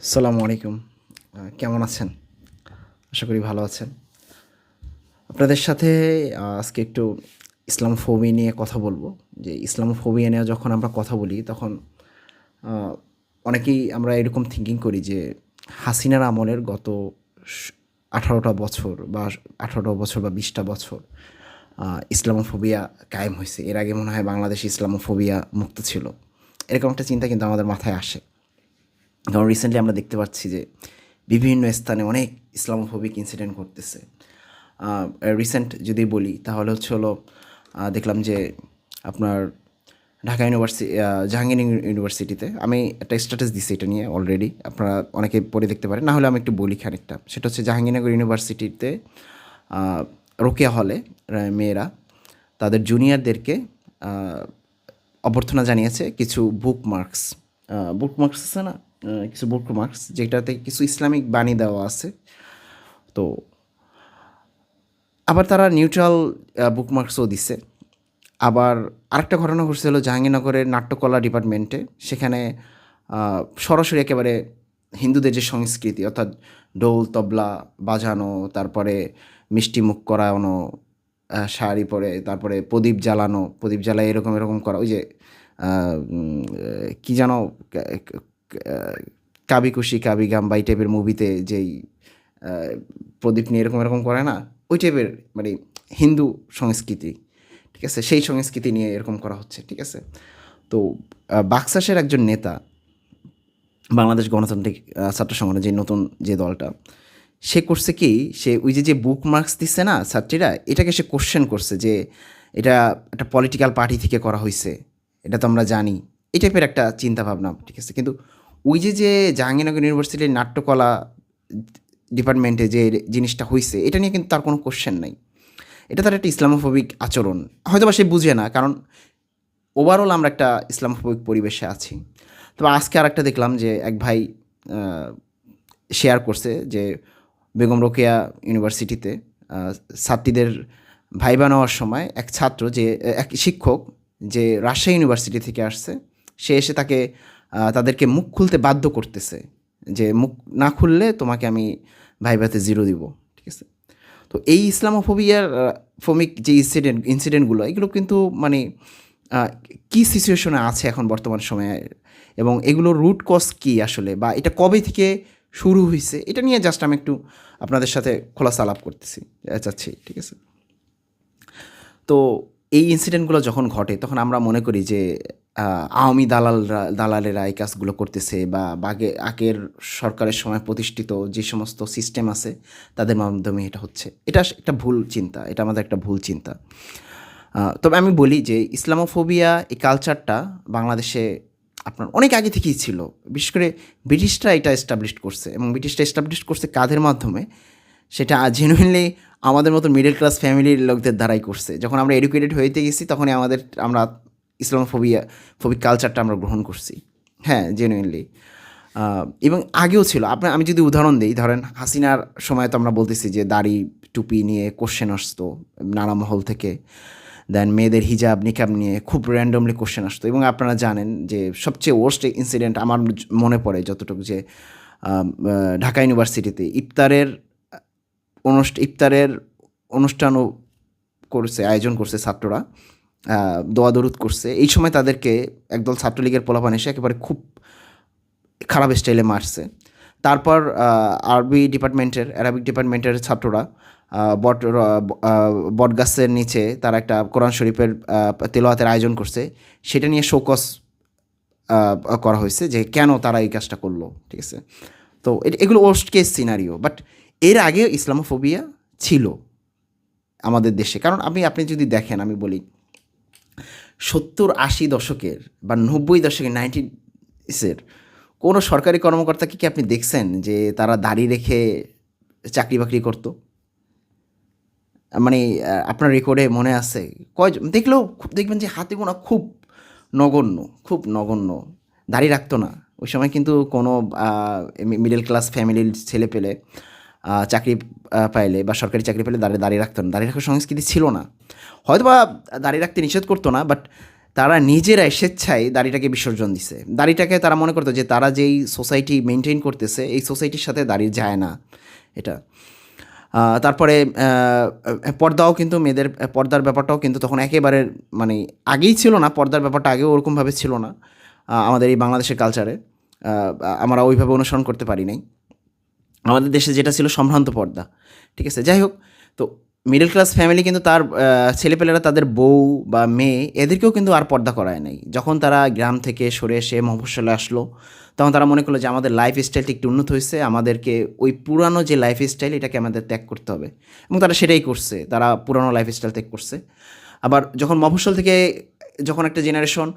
আসসালামু আলাইকুম। কেমন আছেন? আশা করি ভালো আছেন। আপনাদের সাথে আজকে একটু ইসলাম ইসলামোফোবিয়া নিয়ে কথা বলব। যে ইসলাম ইসলামোফোবিয়া নিয়ে যখন আমরা কথা বলি তখন অনেকেই আমরা এরকম থিঙ্কিং করি যে হাসিনার আমলের গত আঠারোটা বছর বা আঠারোটা বছর বা বিশটা বছর আহ, ইসলামোফোবিয়া কায়েম হয়েছে। এর আগে মনে হয় বাংলাদেশ ইসলামোফোবিয়া মুক্ত ছিল। এরকম একটা চিন্তা কিন্তু আমাদের মাথায় আসে। কারণ রিসেন্টলি আমরা দেখতে পাচ্ছি যে বিভিন্ন স্থানে অনেক ইসলামোফোবিক ইনসিডেন্ট ঘটতেছে। রিসেন্ট যদি বলি, তাহলে হচ্ছে হলো দেখলাম যে আপনার ঢাকা ইউনিভার্সিটি জাহাঙ্গীর ইউনিভার্সিটিতে আমি একটা স্ট্যাটাস দিছি এটা নিয়ে অলরেডি আপনারা অনেকে পড়ে দেখতে পারেন। না হলে আমি একটু বলি খানিকটা। সেটা হচ্ছে জাহাঙ্গীরনগর ইউনিভার্সিটিতে রোকেয়া হলে মেয়েরা তাদের জুনিয়রদেরকে অভ্যর্থনা জানিয়েছে কিছু বুক মার্কস বুক মার্কস আছে না? কিছু বুক মার্কস যেটাতে কিছু ইসলামিক বাণী দেওয়া আছে। তো আবার তারা নিউট্রাল বুকমার্কসও দিছে। আবার আরেকটা ঘটনা ঘটছিল জাহাঙ্গীরনগরের নাট্যকলা ডিপার্টমেন্টে সেখানে সরাসরি একেবারে হিন্দুদের যে সংস্কৃতি, অর্থাৎ ডোল তবলা বাজানো, তারপরে মিষ্টি মুখ করানো শাড়ি পরে, তারপরে প্রদীপ জ্বালানো, প্রদীপ জ্বালায় এরকম এরকম করা, ওই যে কি যেন কাবি খুশি কাবি গাম বা এই টাইপের মুভিতে যেই প্রদীপ নিয়ে এরকম এরকম করে না, ওই টাইপের মানে হিন্দু সংস্কৃতি, ঠিক আছে? সেই সংস্কৃতি নিয়ে এরকম করা হচ্ছে, ঠিক আছে? তো বাক্সাসের একজন নেতা, বাংলাদেশ গণতান্ত্রিক ছাত্র সংগঠনের যে নতুন যে দলটা, সে করছে কি, সে ওই যে যে বুক মার্কস দিচ্ছে না ছাত্রীরা, এটাকে সে কোশ্চেন করছে যে, এটা একটা পলিটিক্যাল পার্টি থেকে করা হয়েছে এটা তো আমরা জানি, এই টাইপের একটা চিন্তাভাবনা, ঠিক আছে? কিন্তু ওই যে যে জাহাঙ্গীরনগর ইউনিভার্সিটির নাট্যকলা ডিপার্টমেন্টে যে জিনিসটা হয়েছে এটা নিয়ে কিন্তু তার কোনো কোশ্চেন নাই। এটা তার একটা ইসলামোফোবিক আচরণ। হয়তো বা সে বুঝে না, কারণ ওভারঅল আমরা একটা ইসলামোফোবিক পরিবেশে আছি। তবে আজকে আর একটা দেখলাম যে এক ভাই শেয়ার করছে যে বেগম রোকেয়া ইউনিভার্সিটিতে ছাত্রীদের ভাইবা নেওয়ার সময় এক ছাত্র যে, এক শিক্ষক যে রাজশাহী ইউনিভার্সিটি থেকে আসছে, সে এসে তাকে তাদেরকে মুখ খুলতে বাধ্য করতেছে যে মুখ না খুললে তোমাকে আমি ভাইভাতে জিরো দিব, ঠিক আছে? তো এই ইসলামোফোবিয়ার ফোমিক যে ইনসিডেন্ট ইনসিডেন্টগুলো এগুলো কিন্তু মানে কি সিচুয়েশনে আছে এখন বর্তমান সময়ে এবং এগুলোর রুট কজ কী আসলে বা এটা কবে থেকে শুরু হয়েছে এটা নিয়ে জাস্ট আমি একটু আপনাদের সাথে খোলাসা আলাপ করতেছি চাচ্ছি, ঠিক আছে? তো এই ইনসিডেন্টগুলো যখন ঘটে, তখন আমরা মনে করি যে আওয়ামী দালালরা, দালালেরা এই কাজগুলো করতেছে বা বাগে, আগের সরকারের সময় প্রতিষ্ঠিত যে সমস্ত সিস্টেম আছে, তাদের মাধ্যমে এটা হচ্ছে। এটা একটা ভুল চিন্তা, এটা আমাদের একটা ভুল চিন্তা। তবে আমি বলি যে ইসলামোফোবিয়া, এই কালচারটা বাংলাদেশে আপনার অনেক আগে থেকেই ছিল। বিশেষ করে ব্রিটিশরা এটা এস্টাবলিশ করছে এবং ব্রিটিশরা এস্টাবলিশ করছে কাদের মাধ্যমে? সেটা জেনুইনলি আমাদের মতো মিডল ক্লাস ফ্যামিলির লোকদের দ্বারাই করছে। যখন আমরা এডুকেটেড হইতে গেছি, তখনই আমাদের, আমরা ইসলামোফোবিয়া ফোবিক কালচারটা আমরা গ্রহণ করছি। হ্যাঁ জেনুইনলি এবং আগেও ছিল। আপনার, আমি যদি উদাহরণ দিই, ধরেন হাসিনার সময় তো আমরা বলতেছি যে দাড়ি, টুপি নিয়ে কোশ্চেন আসতো, নানা মহল থেকে। দেন মেয়েদের হিজাব নিকাব নিয়ে খুব র্যান্ডমলি কোশ্চেন আসতো। এবং আপনারা জানেন যে সবচেয়ে ওয়ার্স্ট ইনসিডেন্ট আমার মনে পড়ে যতটুকু যে ঢাকা ইউনিভার্সিটিতে ইফতারের, অনুষ্ঠা, ইফতারের অনুষ্ঠানও করছে, আয়োজন করছে ছাত্ররা। দোয়া দরুদ করছে। এই সময় তাদেরকে একদল ছাত্রলীগের পোলাপান এসে একেবারে খুব খারাপ স্টাইলে মারছে। তারপর আরবি ডিপার্টমেন্টের অ্যারাবিক ডিপার্টমেন্টের ছাত্ররা বট বটগাছের নিচে তারা একটা কোরআন শরীফের আহ, তেলাওয়াতের আয়োজন করছে। সেটা নিয়ে শোকস করা হয়েছে যে কেন তারা এই কাজটা করল ঠিক আছে? তো এগুলো ওয়ার্স্ট কেস সিনারিও বাট এর আগে ইসলামোফোবিয়া ছিল আমাদের দেশে। কারণ আপনি আপনি যদি দেখেন আমি বলি সত্তর আশি দশকের বা নব্বই দশকের নাইনটিসের কোনো সরকারি কর্মকর্তাকে কি আপনি দেখছেন যে তারা দাড়ি রেখে চাকরি বাকরি করতো? মানে আপনার রেকর্ডে মনে আছে? কয় দেখলেও খুব, দেখবেন যে হাতে গোনা খুব নগণ্য খুব নগণ্য। দাড়ি রাখতো না। ওই সময় কিন্তু কোনো মিডল ক্লাস ফ্যামিলির ছেলে পেলে চাকরি পাইলে বা সরকারি চাকরি পেলে দাঁড়িয়ে দাঁড়িয়ে রাখতো না। দাঁড়িয়ে রাখার সংস্কৃতি ছিল না। হয়তো বা দাঁড়িয়ে রাখতে নিষেধ করতো না বাট তারা নিজেরাই স্বেচ্ছায় দাড়িটাকে বিসর্জন দিছে। দাড়িটাকে তারা মনে করতো যে তারা যেই সোসাইটি মেনটেন করতেছে, এই সোসাইটির সাথে দাঁড়িয়ে যায় না এটা। তারপরে পর্দাও কিন্তু মেয়েদের, পর্দার ব্যাপারটাও কিন্তু তখন একেবারে মানে আগেই ছিল না, পর্দার ব্যাপারটা আগেও ওরকমভাবে ছিল না আমাদের এই বাংলাদেশের কালচারে আমরা ওইভাবে অনুসরণ করতে পারি নাই। আমাদের দেশে যেটা ছিল সম্ভ্রান্ত পর্দা, ঠিক আছে? যাই হোক, তো মিডল ক্লাস ফ্যামিলি কিন্তু তার ছেলেপেলেরা তাদের বউ বা মেয়ে এদেরকেও কিন্তু আর পর্দা করায় নাই। যখন তারা গ্রাম থেকে সরে এসে মফস্বলে আসলো, তখন তারা মনে করল যে আমাদের লাইফ স্টাইলটা একটু উন্নত হয়েছে, আমাদেরকে ওই পুরানো যে লাইফ স্টাইল এটাকে আমাদের ত্যাগ করতে হবে। এবং তারা সেটাই করছে, তারা পুরানো লাইফ স্টাইল ত্যাগ করছে। আবার যখন মফস্বল থেকে যখন একটা জেনারেশন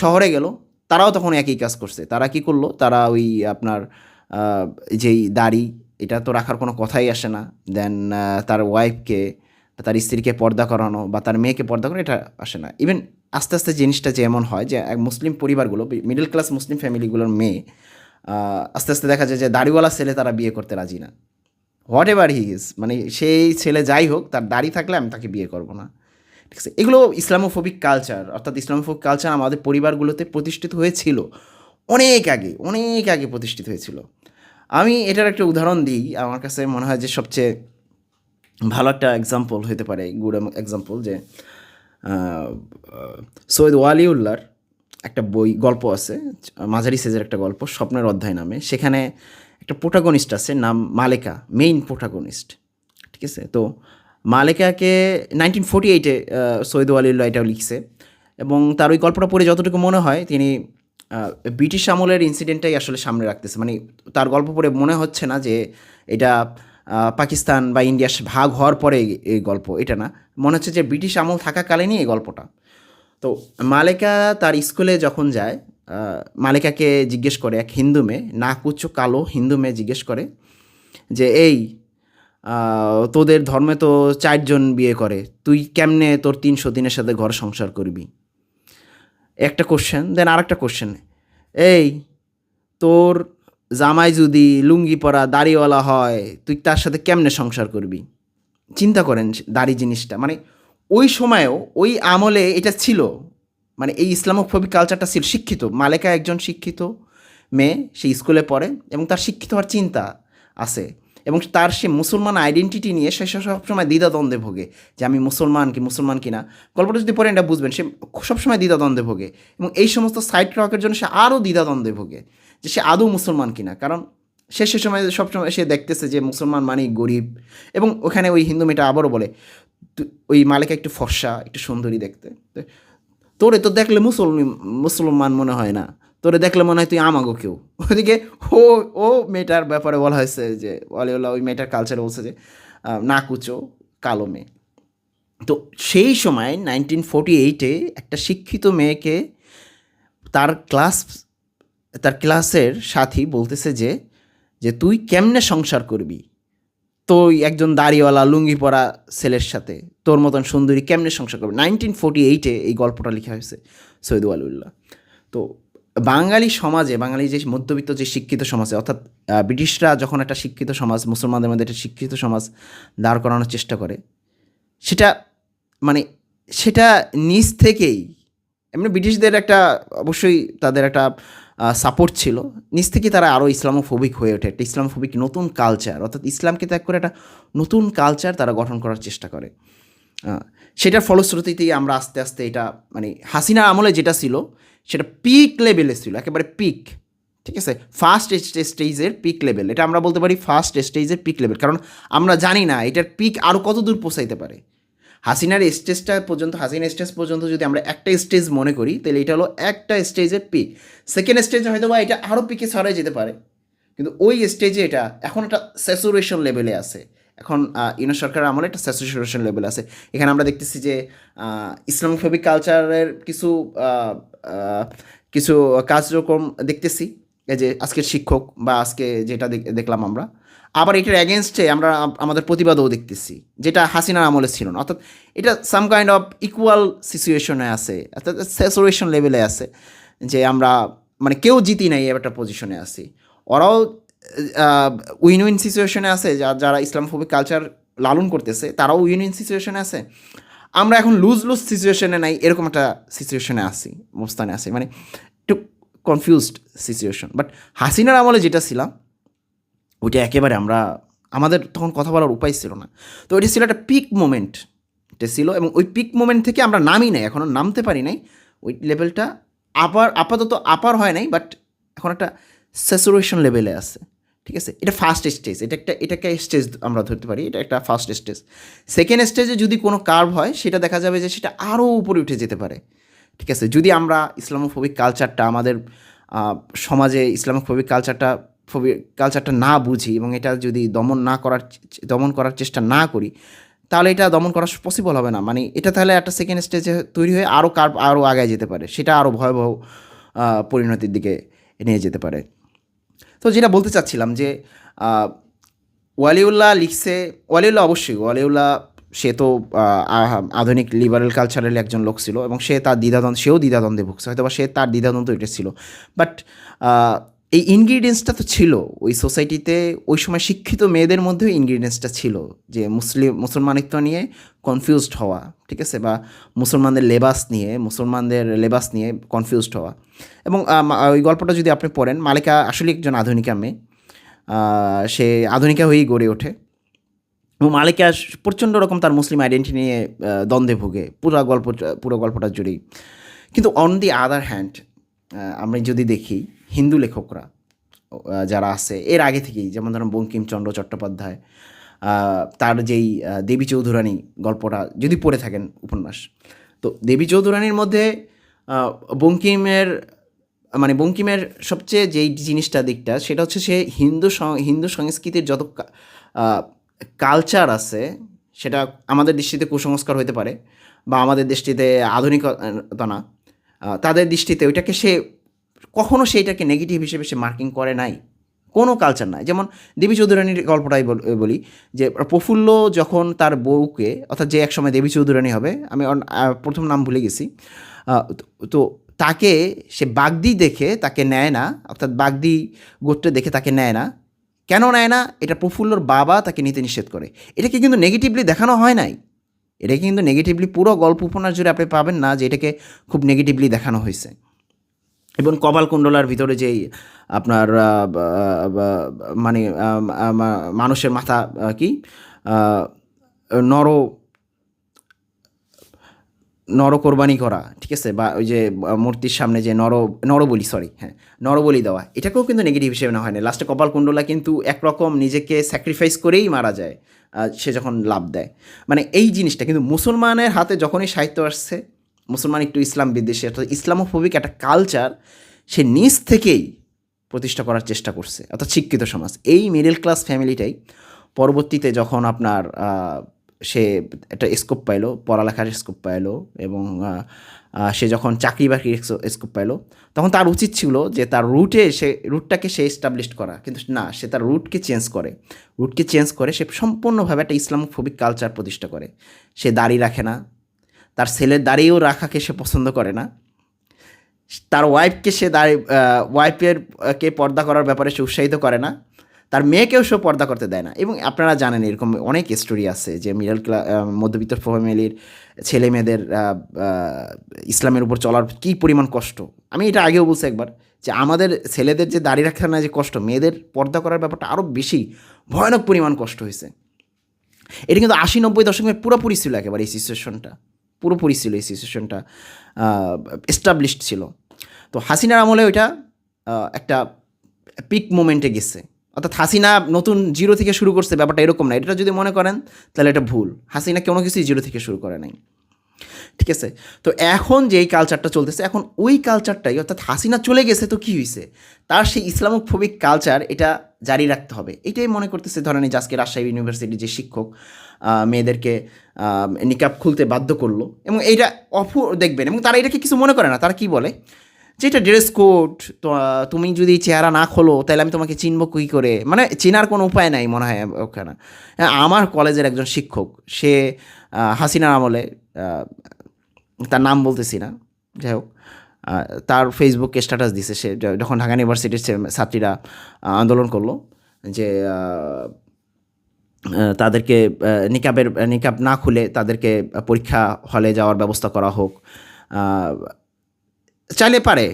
শহরে গেল, তারাও তখন একই কাজ করছে। তারা কি করল? তারা ওই আপনার যেই দাড়ি, এটা তো রাখার কোনো কথাই আসে না। দেন তার ওয়াইফকে তার স্ত্রীকে পর্দা করানো বা তার মেয়েকে পর্দা করানো, এটা আসে না। ইভেন আস্তে আস্তে জিনিসটা যে এমন হয় যে, এক মুসলিম পরিবারগুলো মিডল ক্লাস মুসলিম ফ্যামিলিগুলোর মেয়ে আস্তে আস্তে দেখা যায় যে, দাড়িওয়ালা ছেলে তারা বিয়ে করতে রাজি না। হোয়াট এভার হি ইজ মানে সেই ছেলে যাই হোক, তার দাড়ি থাকলে আমি তাকে বিয়ে করব না। ঠিক আছে, এগুলো ইসলামোফোবিক কালচার অর্থাৎ ইসলামোফোবিক কালচার আমাদের পরিবারগুলোতে প্রতিষ্ঠিত হয়েছিল। অনেক আগে অনেক আগে প্রতিষ্ঠিত হয়েছিল। আমি এটার একটা উদাহরণ দিই। আমার কাছে মনে হয় যে সবচেয়ে ভালো একটা এক্সাম্পল হতে পারে গুড এক্সাম্পল যে সৈয়দ ওয়ালিউল্লাহর একটা বই, গল্প আছে, মাঝারি সেজের একটা গল্প, স্বপ্নের অধ্যায় নামে। সেখানে একটা প্রোটাগনিস্ট আছে, নাম মালেকা মেইন প্রোটাগনিস্ট ঠিক আছে? তো মালেকাকে নাইনটিন ফোর্টি এইটে সৈয়দ ওয়ালিউল্লাহ এটাও লিখছে এবং তার ওই গল্পটা পড়ে যতটুকু মনে হয়, তিনি ব্রিটিশ আমলের ইনসিডেন্টটাই আসলে সামনে রাখতেছে। মানে তার গল্প পড়ে মনে হচ্ছে না যে এটা পাকিস্তান বা ইন্ডিয়া ভাগ হওয়ার পরে এই- গল্প, এটা না। মনে হচ্ছে যে ব্রিটিশ আমল থাকাকালীনই এই গল্পটা। তো মালেকা তার স্কুলে যখন যায় মালেকাকে জিজ্ঞেস করে এক হিন্দু মেয়ে নাকুচো কালো হিন্দু মেয়ে জিজ্ঞেস করে যে, এই তোদের ধর্মে তো চারজন বিয়ে করে, তুই কেমনে তোর তিনশো দিনের সাথে ঘর সংসার করবি? একটা কোশ্চেন দেন আরেকটা কোশ্চেন এই, তোর জামাই যদি লুঙ্গি পরা দাড়িওয়ালা হয়, তুই তার সাথে কেমনে সংসার করবি? চিন্তা করেন দাড়ি জিনিসটা। মানে ওই সময়েও, ওই আমলে এটা ছিল। মানে এই ইসলামোফোবিক কালচারটা ছিল শিক্ষিত। মালেকা একজন শিক্ষিত মেয়ে, সে স্কুলে পড়ে এবং তার শিক্ষিত হওয়ার চিন্তা আছে। এবং তার সে মুসলমান আইডেন্টিটি নিয়ে সে সবসময় দ্বিধাদ্বন্দ্বে ভোগে যে আমি মুসলমান কি মুসলমান কি না গল্পটা যদি পড়েন এটা বুঝবেন, সে সবসময় দ্বিধাদ্বন্দ্বে ভোগে এবং এই সমস্ত সাইড ট্রকের জন্য সে আরও দ্বিধাদ্বন্দ্বে ভোগে যে সে আদৌ মুসলমান কিনা। কারণ সে সে সময় সবসময় সে দেখতেছে যে মুসলমান মানে গরিব এবং ওখানে ওই হিন্দু মেয়েটা আবারও বলে ওই মালিকা একটু ফর্সা, একটু সুন্দরী দেখতে। তোরে তো দেখলে মুসলমান মনে হয় না। তোরে দেখলে মনে হয় তুই আমাগো কেউ। ওদিকে ও ও মেয়েটার ব্যাপারে বলা হয়েছে যে অলিওলা ওই মেয়েটার কালচারে বলছে যে নাকুচো কালো মেয়ে। তো সেই সময় নাইনটিন ফোর্টি এইটে একটা শিক্ষিত মেয়েকে তার ক্লাস তার ক্লাসের সাথী বলতেছে যে যে তুই কেমনে সংসার করবি? তুই একজন দাড়িওয়ালা লুঙ্গি পরা ছেলের সাথে, তোর মতন সুন্দরী কেমনে সংসার করবে? নাইনটিন ফোর্টি এইটে এই গল্পটা লেখা হয়েছে সৈয়দ আলুল্লাহ তো বাঙালি সমাজে, বাঙালি যে মধ্যবিত্ত যে শিক্ষিত সমাজে, অর্থাৎ ব্রিটিশরা যখন একটা শিক্ষিত সমাজ, মুসলমানদের মধ্যে একটা শিক্ষিত সমাজ দাঁড় করানোর চেষ্টা করে, সেটা মানে সেটা নিজ থেকেই, এমনি ব্রিটিশদের একটা অবশ্যই তাদের একটা সাপোর্ট ছিল, নিজ থেকে তারা আরও ইসলামোফোবিক হয়ে ওঠে, একটা ইসলামোফোবিক নতুন কালচার অর্থাৎ ইসলামকে ত্যাগ করে একটা নতুন কালচার তারা গঠন করার চেষ্টা করে। সেটার ফলশ্রুতিতেই আমরা আস্তে আস্তে এটা মানে হাসিনার আমলে যেটা ছিল সেটা পিক লেভেলে ছিল, একেবারে পিক ঠিক আছে? ফার্স্ট স্টেজের পিক লেভেল এটা আমরা বলতে পারি ফার্স্ট স্টেজের পিক লেভেল কারণ আমরা জানি না এটার পিক আরও কত দূর পৌঁছাইতে পারে। হাসিনার স্টেজটা পর্যন্ত হাসিনা স্টেজ পর্যন্ত যদি আমরা একটা স্টেজ মনে করি, তাহলে এটা হলো একটা স্টেজের পিক সেকেন্ড স্টেজে হয়তো বা এটা আরও পিকে ছড়াই যেতে পারে, কিন্তু ওই স্টেজে এটা এখন একটা স্যাচুরেশন লেভেলে আছে। এখন ইউনো সরকার আমলে একটা স্যাচুরেশন লেভেল আছে। এখানে আমরা দেখতেছি যে ইসলামোফোবিক কালচারের কিছু কিছু কার্যক্রম দেখতেছি, এই যে আজকের শিক্ষক বা আজকে যেটা দেখলাম আমরা। আবার এটার অ্যাগেনস্টে আমরা আমাদের প্রতিবাদও দেখতেছি, যেটা হাসিনার আমলে ছিল না। অর্থাৎ এটা সাম কাইন্ড অফ ইকুয়াল সিচুয়েশনে আছে, অর্থাৎ স্যাচুরেশন লেভেলে আছে, যে আমরা মানে কেউ জিতি নাই একটা পজিশনে আছি। ওরাও উইন উইন সিচুয়েশনে আছে যারা ইসলামফোবিক কালচার লালন করতেছে, তারাও উইন উইন সিচুয়েশনে আছে। আমরা এখন লুজ লুজ সিচুয়েশনে নাই, এরকম একটা সিচুয়েশনে আসি অবস্থানে আসি মানে একটু কনফিউজড সিচুয়েশন বাট হাসিনার আমলে যেটা ছিলাম, ওইটা একেবারে আমরা, আমাদের তখন কথা বলার উপায় ছিল না। তো ওইটা ছিল একটা পিক মোমেন্ট এটা ছিল এবং ওই পিক মোমেন্ট থেকে আমরা নামি নাই এখনও নামতে পারি নাই। ওই লেভেলটা আপার, আপাতত আপার হয় নাই বাট এখন একটা স্যাচুরেশন লেভেলে আছে। ঠিক আছে? এটা ফার্স্ট স্টেজ এটা একটা এটা একটা স্টেজ আমরা ধরতে পারি, এটা একটা ফার্স্ট স্টেজ সেকেন্ড স্টেজে যদি কোনো কার্ভ হয়, সেটা দেখা যাবে যে সেটা আরও উপরে উঠে যেতে পারে। ঠিক আছে? যদি আমরা ইসলামোফোবিক কালচারটা আমাদের সমাজে ইসলামোফোবিক কালচারটা ফোবি কালচারটা না বুঝি এবং এটা যদি দমন না করার দমন করার চেষ্টা না করি, তাহলে এটা দমন করা পসিবল হবে না। মানে এটা তাহলে একটা সেকেন্ড স্টেজে তৈরি হয়ে আরও কার্ভ আরও আগায় যেতে পারে। সেটা আরও ভয়াবহ পরিণতির দিকে নিয়ে যেতে পারে। তো যেটা বলতে চাচ্ছিলাম যে ওয়ালিউল্লাহ লিখছে, ওয়ালিউল্লাহ অবশ্যই, ওয়ালিউল্লাহ সে তো আধুনিক লিবারেল কালচারের একজন লোক ছিল এবং সে তার দ্বিধাদ্বন্দ্ব, সেও দ্বিধাদ্বন্দ্বে ভুগছে হয়তো বা সে তার দ্বিধাদ্বন্দ্ব এটা ছিল। বাট এই ইনগ্রিডিয়েন্টসটা তো ছিল। ওই সোসাইটিতে ওই সময় শিক্ষিত মেয়েদের মধ্যেও ইনগ্রিডিয়েন্টসটা ছিল যে মুসলিম মুসলমানিত্ব নিয়ে কনফিউজড হওয়া, ঠিক আছে? বা মুসলমানদের লেবাস নিয়ে, মুসলমানদের লেবাস নিয়ে কনফিউজড হওয়া। এবং ওই গল্পটা যদি আপনি পড়েন, মালিকা আসলে একজন আধুনিকা মেয়ে। সে আধুনিকা হয়েই গড়ে ওঠে। এবং মালিকা প্রচণ্ড রকম তার মুসলিম আইডেন্টি নিয়ে দ্বন্দ্বে ভোগে। পুরো গল্প, পুরো গল্পটা জুড়েই। কিন্তু অন দি আদার হ্যান্ড আমরা যদি দেখি হিন্দু লেখকরা যারা আছে, এর আগে থেকেই, যেমন ধরুন বঙ্কিমচন্দ্র চট্টোপাধ্যায় তার যেই দেবী চৌধুরানী গল্পটা, যদি পড়ে থাকেন উপন্যাস, তো দেবী চৌধুরানীর মধ্যে বঙ্কিমের মানে বঙ্কিমের সবচেয়ে যেই জিনিসটা দিকটা, সেটা হচ্ছে সে হিন্দু হিন্দু সংস্কৃতির যত কালচার আছে, সেটা আমাদের দৃষ্টিতে কুসংস্কার হতে পারে, বা আমাদের দৃষ্টিতে আধুনিকতা না তাদের দৃষ্টিতে ওইটাকে সে কখনো সেইটাকে নেগেটিভ হিসেবে সে মার্কিং করে নাই। কোনো কালচার নাই। যেমন দেবী চৌধুরানীর গল্পটাই বল- যে, প্রফুল্ল যখন তার বউকে, অর্থাৎ যে একসময় দেবী চৌধুরানী হবে, আমি প্রথম নাম ভুলে গেছি তো তাকে সে বাগদি দেখে তাকে নেয় না, অর্থাৎ বাগদি গোত্রে দেখে তাকে নেয় না। কেন নেয় না? এটা প্রফুল্লর বাবা তাকে নিতে নিষেধ করে। এটাকে কিন্তু নেগেটিভলি দেখানো হয় নাই। এটাকে কিন্তু নেগেটিভলি পুরো গল্প উপন্যাস জুড়ে আপনি পাবেন না যে এটাকে খুব নেগেটিভলি দেখানো হয়েছে। এবং কপালকুণ্ডলার ভিতরে যেই আপনার মানে মানুষের মাথা কি নর নর কোরবানি করা, ঠিক আছে? বা ওই যে মূর্তির সামনে যে নর, নরবলি সরি হ্যাঁ নরবলি দেওয়া, এটাকেও কিন্তু নেগেটিভ হিসেবে না হয় না লাস্টে কপালকুণ্ডলা কিন্তু একরকম নিজেকে স্যাক্রিফাইস করেই মারা যায় সে যখন লাভ দেয়। মানে এই জিনিসটা কিন্তু মুসলমানের হাতে যখনই সাহিত্য আসছে মুসলমান একটু ইসলাম বিদ্বেষী, অর্থাৎ ইসলামোফোবিক একটা কালচার সে নিজ থেকেই প্রতিষ্ঠা করার চেষ্টা করছে, অর্থাৎ শিক্ষিত সমাজ। এই মিডল ক্লাস ফ্যামিলিটাই পরবর্তীতে যখন আপনার সে একটা স্কোপ পাইলো, পড়ালেখার স্কোপ পাইলো এবং সে যখন চাকরি বাকরির স্কোপ পাইলো, তখন তার উচিত ছিল যে তার রুটে সে রুটটাকে সে এস্টাবলিশ করা। কিন্তু না, সে তার রুটকে চেঞ্জ করে। রুটকে চেঞ্জ করে সে সম্পূর্ণভাবে একটা ইসলামোফোবিক কালচার প্রতিষ্ঠা করে। সে দাড়ি রাখে না তার ছেলের দাঁড়িয়েও রাখাকে সে পছন্দ করে না। তার ওয়াইফকে সে দাঁড়ি ওয়াইফের কে পর্দা করার ব্যাপারে সে উৎসাহিত করে না। তার মেয়েকেও সে পর্দা করতে দেয় না। এবং আপনারা জানেন এরকম অনেক স্টোরি আছে যে মিডল ক্লাস মধ্যবিত্ত ফ্যামিলির ছেলে মেয়েদের ইসলামের উপর চলার কী পরিমাণ কষ্ট। আমি এটা আগেও বলছি একবার যে আমাদের ছেলেদের যে দাড়ি রাখা না যে কষ্ট, মেয়েদের পর্দা করার ব্যাপারটা আরও বেশি ভয়ানক পরিমাণ কষ্ট হয়েছে। এটা কিন্তু আশি নব্বই দশকের পুরোপুরি ছিল একেবারে এই সিচুয়েশনটা পুরোপুরি ছিল এই সিচুয়েশনটা এস্টাবলিশড ছিল। তো হাসিনার আমলে ওইটা একটা পিক মোমেন্টে গেছে। অর্থাৎ হাসিনা নতুন জিরো থেকে শুরু করছে, ব্যাপারটা এরকম না। এটা যদি মনে করেন, তাহলে এটা ভুল। হাসিনা কোনো কিছুই জিরো থেকে শুরু করে নাই। ঠিক আছে? তো এখন যেই কালচারটা চলতেছে, এখন ওই কালচারটাই অর্থাৎ হাসিনা চলে গেছে তো কী হয়েছে তার সেই ইসলামোফোবিক কালচার এটা জারি রাখতে হবে। এটাই মনে করতেছে, ধরেন এই যে আজকে রাজশাহী ইউনিভার্সিটির যে শিক্ষক মেয়েদেরকে নিকাব খুলতে বাধ্য করল। এবং এইটা অফু দেখবেন এবং তারা এটাকে কিছু মনে করে না তারা কি বলে? যে এটা ড্রেস কোড তুমি যদি চেহারা না খোলো তাহলে আমি তোমাকে চিনবো কী করে? মানে চেনার কোনো উপায় নাই মনে হয় ওখানে। হ্যাঁ, আমার কলেজের একজন শিক্ষক সে হাসিনার আমলে তার নাম বলতেছি না যাই হোক তার ফেসবুকে স্ট্যাটাস দিছে সে যখন ঢাকা ইউনিভার্সিটির ছাত্রীরা আন্দোলন করল যে তাদেরকে নিকাবের, নিকাব না খুলে তাদেরকে পরীক্ষা হলে যাওয়ার ব্যবস্থা করা হোক। চাইলে পারে।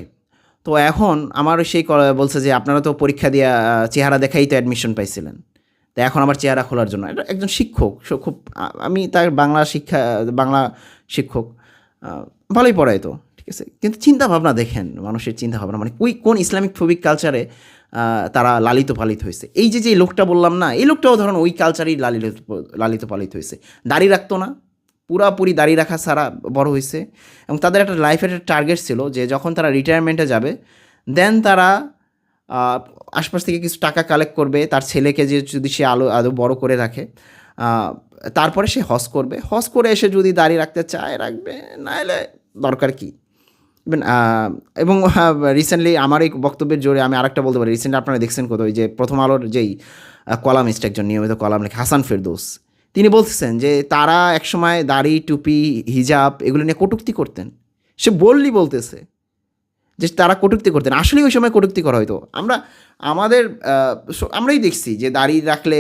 তো এখন আমার সেই বলছে যে আপনারা তো পরীক্ষা দিয়ে চেহারা দেখাই তো অ্যাডমিশন পাইছিলেন। তো এখন আমার চেহারা খোলার জন্য। এটা একজন শিক্ষক খুব আমি তার বাংলা শিক্ষা, বাংলা শিক্ষক। ভালোই পড়ায় তো, ঠিক আছে? কিন্তু চিন্তা ভাবনা দেখেন, মানুষের চিন্তা ভাবনা মানে ওই কোন ইসলামিক ফবিক কালচারে তারা লালিত পালিত হয়েছে। এই যে যে লোকটা বললাম না, এই লোকটাও ধরুন ওই কালচারই লালিত লালিত পালিত হয়েছে। দাড়ি রাখতো না, পুরাপুরি দাড়ি রাখা ছাড়া বড় হয়েছে এবং তাদের একটা লাইফের একটা টার্গেট ছিল যে যখন তারা রিটায়ারমেন্টে যাবে দেন তারা আশপাশ থেকে কিছু টাকা কালেক্ট করবে, তার ছেলেকে যে যদি সে আলো, আদৌ বড় করে রাখে তারপরে সে হজ করবে। হজ করে এসে যদি দাড়ি রাখতে চায়, রাখবে না এলে দরকার কি? এবং রিসেন্টলি আমার এই বক্তব্যের জোরে আমি আরেকটা বলতে পারি। রিসেন্টলি আপনারা দেখছেন কত ওই যে প্রথম আলোর যেই কলামিস্ট একজন নিয়মিত কলাম লেখে, হাসান ফেরদৌস। তিনি বলতেছেন যে তারা একসময় দাড়ি, টুপি, হিজাব এগুলো নিয়ে কটূক্তি করতেন। সে বললি বলতেছে যে তারা কটূক্তি করতেন। আসলেই ওই সময় কটূক্তি করা হতো আমরা, আমাদের আমরাই দেখছি যে দাড়ি রাখলে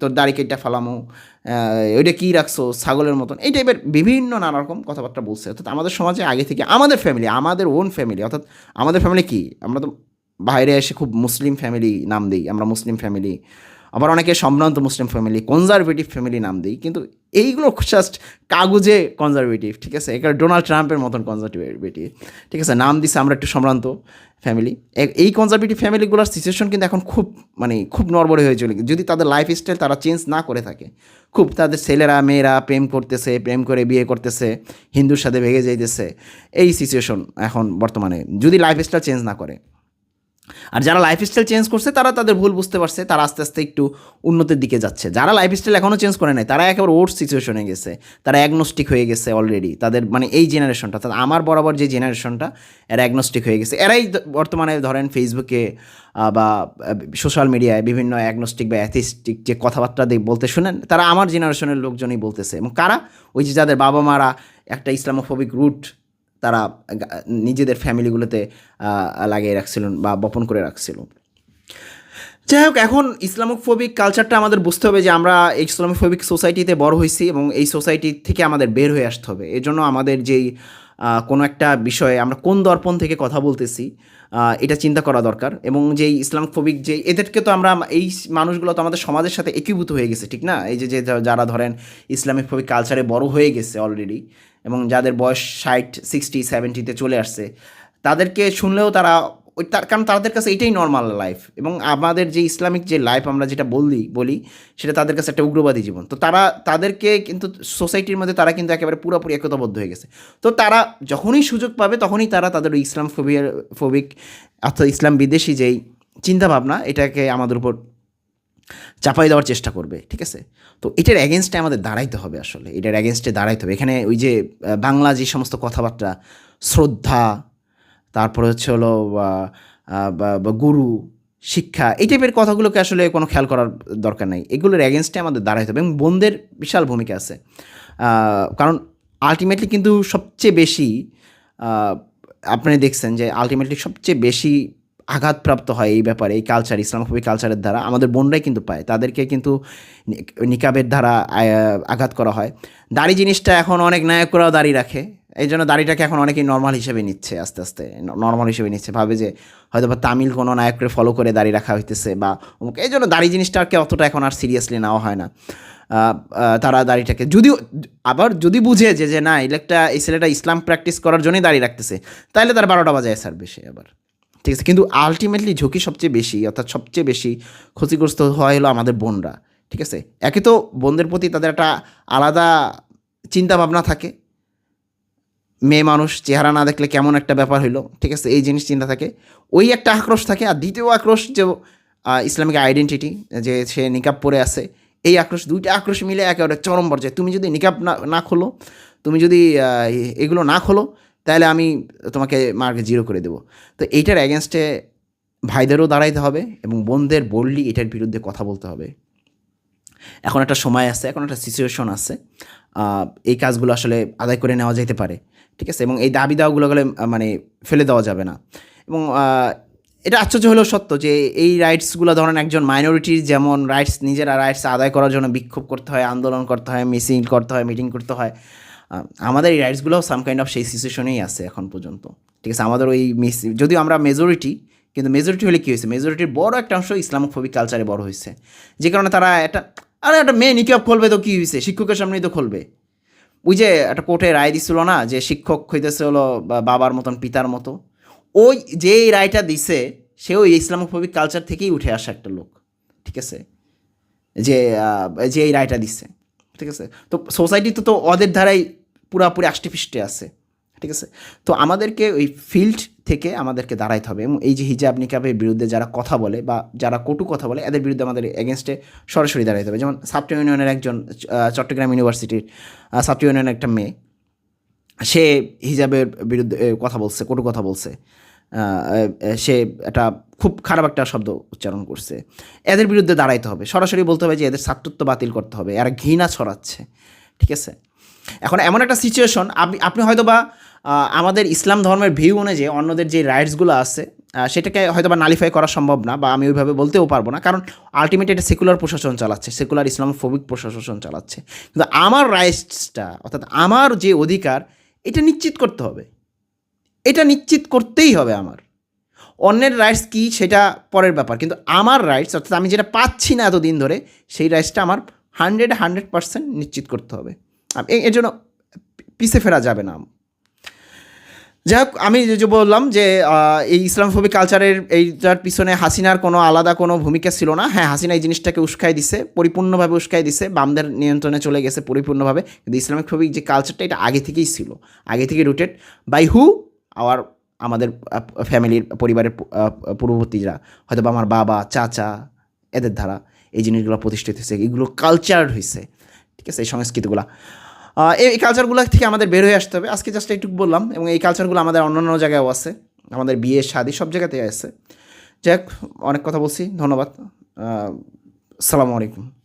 তোর দাড়ি কেটে ফেলামো ওইটা কী রাখছো, ছাগলের মতন, এই টাইপের বিভিন্ন নানা রকম কথাবার্তা বলছে। অর্থাৎ আমাদের সমাজে আগে থেকে, আমাদের ফ্যামিলি আমাদের ওন ফ্যামিলি অর্থাৎ আমাদের ফ্যামিলি কী? আমরা তো বাইরে এসে খুব মুসলিম ফ্যামিলি নাম দিই, আমরা মুসলিম ফ্যামিলি আবার অনেকে সম্ভ্রান্ত মুসলিম ফ্যামিলি কনজারভেটিভ ফ্যামিলি নাম দিই, কিন্তু এইগুলো জাস্ট কাগজে কনজারভেটিভ ঠিক আছে? এখানে ডোনাল্ড ট্রাম্পের মতন কনজারভেটিভ ঠিক আছে? নাম দিছে আমরা একটু সম্ভ্রান্ত ফ্যামিলি এই কনজারভেটিভ ফ্যামিলিগুলোর সিচুয়েশন কিন্তু এখন খুব মানে খুব নড়বড়ে হয়ে চলে যদি তাদের লাইফ স্টাইল তারা চেঞ্জ না করে থাকে, খুব তাদের ছেলেরা, মেয়েরা প্রেম করতেছে, প্রেম করে বিয়ে করতেছে, হিন্দুর সাথে ভেগে যাইতেছে, এই সিচুয়েশন এখন বর্তমানে। যদি লাইফ স্টাইল চেঞ্জ না করে আর যারা লাইফস্টাইল চেঞ্জ করছে, তারা তাদের ভুল বুঝতে পারছে, তারা আস্তে আস্তে একটু উন্নতির দিকে যাচ্ছে। যারা লাইফস্টাইল এখনও চেঞ্জ করে নাই, তারা একেবারে ওর সিচুয়েশনে গেছে, তারা অ্যাগনোস্টিক হয়ে গেছে অলরেডি তাদের মানে এই জেনারেশনটা অর্থাৎ আমার বরাবর যে জেনারেশনটা এরা অ্যাগনোস্টিক হয়ে গেছে। এরাই বর্তমানে ধরেন ফেসবুকে বা সোশ্যাল মিডিয়ায় বিভিন্ন অ্যাগনোস্টিক বা অ্যাথিস্টিক যে কথাবার্তা বলতে শুনেন, তারা আমার জেনারেশনের লোকজনই বলতেছে। এবং কারা? ওই যে যাদের বাবা মারা একটা ইসলামোফোবিক রুট তারা নিজেদের ফ্যামিলিগুলোতে লাগিয়ে রাখছিলেন বা বপন করে রাখছিল। যাই হোক, এখন ইসলামিক ইসলামোফোবিক কালচারটা আমাদের বুঝতে হবে যে আমরা এই ইসলামোফোবিক সোসাইটিতে বড় হয়েছি এবং এই সোসাইটি থেকে আমাদের বের হয়ে আসতে হবে। এই জন্য আমাদের যেই কোনো একটা বিষয়ে আমরা কোন দর্পণ থেকে কথা বলতেছি এটা চিন্তা করা দরকার এবং যেই ইসলামোফোবিক যে এদেরকে তো আমরা এই মানুষগুলো তো আমাদের সমাজের সাথে একীভূত হয়ে গেছে, ঠিক না? এই যে যে, যারা ধরেন ইসলামিক ফোবিক কালচারে বড় হয়ে গেছে অলরেডি এবং যাদের বয়স ষাট সিক্সটি সেভেন্টিতে চলে আসছে, তাদেরকে শুনলেও তারা ওই তার, কারণ তাদের কাছে এটাই নর্মাল লাইফ এবং আমাদের যে ইসলামিক যে লাইফ আমরা যেটা বলি বলি, সেটা তাদের কাছে একটা উগ্রবাদী জীবন। তো তারা, তাদেরকে কিন্তু সোসাইটির মধ্যে তারা কিন্তু একেবারে পুরোপুরি একতাবদ্ধ হয়ে গেছে। তো তারা যখনই সুযোগ পাবে, তখনই তারা তাদের ওই ইসলাম ফোবিয়ার ফোবিক অর্থাৎ ইসলাম বিদেশি যেই চিন্তাভাবনা, এটাকে আমাদের উপর চাপাই দেওয়ার চেষ্টা করবে, ঠিক আছে? তো এটার অ্যাগেনস্টে আমাদের দাঁড়াইতে হবে আসলে, এটার অ্যাগেনস্টে দাঁড়াইতে হবে। এখানে ওই যে বাংলা যে সমস্ত কথাবার্তা, শ্রদ্ধা, তারপরে হচ্ছে হলো গুরু, শিক্ষা, এই টাইপের কথাগুলোকে আসলে কোনো খেয়াল করার দরকার নাই। এগুলোর অ্যাগেনস্টে আমাদের দাঁড়াইতে হবে এবং বোনদের বিশাল ভূমিকা আছে। কারণ আলটিমেটলি কিন্তু সবচেয়ে বেশি আপনি দেখছেন যে আলটিমেটলি সবচেয়ে বেশি আঘাতপ্রাপ্ত হয় এই ব্যাপারে, এই কালচার ইসলামোফোবিক কালচারের দ্বারা। আমাদের বোনরাই কিন্তু পায়, তাদেরকে কিন্তু নিকাবের দ্বারা আঘাত করা হয়। দাড়ি জিনিসটা এখন অনেক নায়করাও দাড়ি রাখে, এই জন্য দাড়িটাকে এখন অনেকেই নর্মাল হিসেবে নিচ্ছে আস্তে আস্তে নর্মাল হিসেবে নিচ্ছে। ভাবে যে হয়তো বা তামিল কোনো নায়ককে ফলো করে দাড়ি রাখা হইতেছে বা এই জন্য দাড়ি জিনিসটাকে অতটা এখন আর সিরিয়াসলি নেওয়া হয় না। তারা দাড়িটাকে, যদিও, আবার যদি বুঝে যে যে না ইলেকটা এই ছেলেটা ইসলাম প্র্যাকটিস করার জন্যই দাঁড়িয়ে রাখতেছে তাহলে তার বারোটা বাজায় ছাড়বে সে আবার। ঠিক আছে কিন্তু আলটিমেটলি ঝুঁকি সবচেয়ে বেশি, অর্থাৎ সবচেয়ে বেশি ক্ষতিগ্রস্ত হয় হলো আমাদের বোনরা, ঠিক আছে? একে তো বোনদের প্রতি তাদের একটা আলাদা চিন্তা ভাবনা থাকে। মেয়ে মানুষ, চেহারা না দেখলে কেমন একটা ব্যাপার হইল, ঠিক আছে? এই জিনিস চিন্তা থাকে। ওই একটা আক্রোশ থাকে, আর দ্বিতীয় আক্রোশ যে ইসলামিক আইডেন্টিটি যে সে নিকাব পরে আছে, এই আক্রোশ, দুইটা আক্রোশ মিলে একেবারে চরম পর্যায়ে। তুমি যদি নিকাব না না খোলো, তুমি যদি এগুলো না খোলো তাহলে আমি তোমাকে মার্কে জিরো করে দেবো। তো এইটার অ্যাগেনস্টে ভাইদেরও দাঁড়াইতে হবে এবং বোনদের বললি এটার বিরুদ্ধে কথা বলতে হবে। এখন একটা সময় আছে, এখন একটা সিচুয়েশন আছে এই কাজগুলো আসলে আদায় করে নেওয়া যেতে পারে, ঠিক আছে? এবং এই দাবি দাওয়াগুলো গেলে মানে ফেলে দেওয়া যাবে না। এবং এটা আশ্চর্য হলেও সত্য যে এই রাইটসগুলো ধরেন একজন মাইনরিটির যেমন রাইটস নিজেরা রাইটস আদায় করার জন্য বিক্ষোভ করতে হয়, আন্দোলন করতে হয়, মিছিল করতে হয় মিটিং করতে হয় আমাদের এই রাইটসগুলোও সাম কাইন্ড অফ সেই সিচুয়েশনেই আছে এখন পর্যন্ত। ঠিক আছে, আমাদের ওই যদিও আমরা মেজরিটি কিন্তু মেজরিটি হলে কী হয়েছে? মেজরিটির বড় একটা অংশ ইসলামোফোবিক কালচারে বড় হয়েছে। যে কারণে তারা একটা, আরে একটা মেয়ে নিকাব খুলবে তো কী হয়েছে? শিক্ষকের সামনেই তো খুলবে ওই যে একটা কোর্টে রায় দিছিল না, যে শিক্ষক হইতেছে হলো বাবার মতন, পিতার মতো। ওই যে এই রায়টা দিছে সে ওই ইসলামোফোবিক কালচার থেকেই উঠে আসা একটা লোক। ঠিক আছে? যে যে এই রায়টা দিচ্ছে ঠিক আছে? তো সোসাইটি তো তো ওদের দ্বারাই পুরাপুরি আষ্টেপৃষ্টে আছে, ঠিক আছে? তো আমাদেরকে ওই ফিল্ড থেকে আমাদেরকে দাঁড়াইতে হবে এবং এই যে হিজাব নিকাবের বিরুদ্ধে যারা কথা বলে বা যারা কটু কথা বলে, এদের বিরুদ্ধে আমাদের এগেনস্টে সরাসরি দাঁড়াইতে হবে। যেমন ছাত্র ইউনিয়নের একজন চট্টগ্রাম ইউনিভার্সিটির ছাত্র ইউনিয়নের একটা মেয়ে, সে হিজাবের বিরুদ্ধে কথা বলছে, কটু কথা বলছে সে একটা খুব খারাপ একটা শব্দ উচ্চারণ করছে। এদের বিরুদ্ধে দাঁড়াইতে হবে। সরাসরি বলতে হবে যে এদের ছাত্রত্ব বাতিল করতে হবে। এরা ঘৃণা ছড়াচ্ছে, ঠিক আছে? এখন এমন একটা সিচুয়েশন আপনি আপনি হয়তো বা আমাদের ইসলাম ধর্মের ভিউ অনুযায়ী অন্যদের যে রাইটসগুলো আছে সেটাকে হয়তো বা নালিফাই করা সম্ভব না, বা আমি ওইভাবে বলতেও পারব না। কারণ আলটিমেট এটা সেকুলার প্রশাসন চালাচ্ছে সেকুলার ইসলামোফোবিক প্রশাসন চালাচ্ছে। কিন্তু আমার রাইটসটা অর্থাৎ আমার যে অধিকার, এটা নিশ্চিত করতে হবে। এটা নিশ্চিত করতেই হবে আমার। অন্যের রাইটস কি, সেটা পরের ব্যাপার। কিন্তু আমার রাইটস অর্থাৎ আমি যেটা পাচ্ছি না এতদিন ধরে, সেই রাইটসটা আমার হান্ড্রেড হান্ড্রেড পার্সেন্ট নিশ্চিত করতে হবে। এর জন্য পিছে ফেরা যাবে না। যাই হোক আমি যে বললাম যে এই ইসলামফোবিক কালচারের এইটার পিছনে হাসিনার কোনো আলাদা কোনো ভূমিকা ছিল না। হ্যাঁ হাসিনা এই জিনিসটাকে উস্কাই দিছে, পরিপূর্ণভাবে উস্কাই দিছে, বামদের নিয়ন্ত্রণে চলে গেছে পরিপূর্ণভাবে। কিন্তু ইসলামিক ফোবিক যে কালচারটা, এটা আগে থেকেই ছিল, আগে থেকে রুটেড বাই হু আওয়ার আমাদের ফ্যামিলির, পরিবারের পূর্ববর্তীরা হয়তো আমার বাবা, চাচা, এদের দ্বারা এই জিনিসগুলো প্রতিষ্ঠিত হয়েছে, এগুলো কালচার হয়েছে। ঠিক আছে, এই সংস্কৃতিগুলো। এই কালচারগুলো থেকে আমাদের বের হয়ে আসতে হবে। আজকে জাস্ট একটু বললাম এবং এই কালচারগুলো আমাদের অন্য অন্য জায়গায়ও আছে। আমাদের বিয়ে, শাদি সব জায়গাতেই আছে। যাই অনেক কথা বলছি। ধন্যবাদ। সালামু আলাইকুম।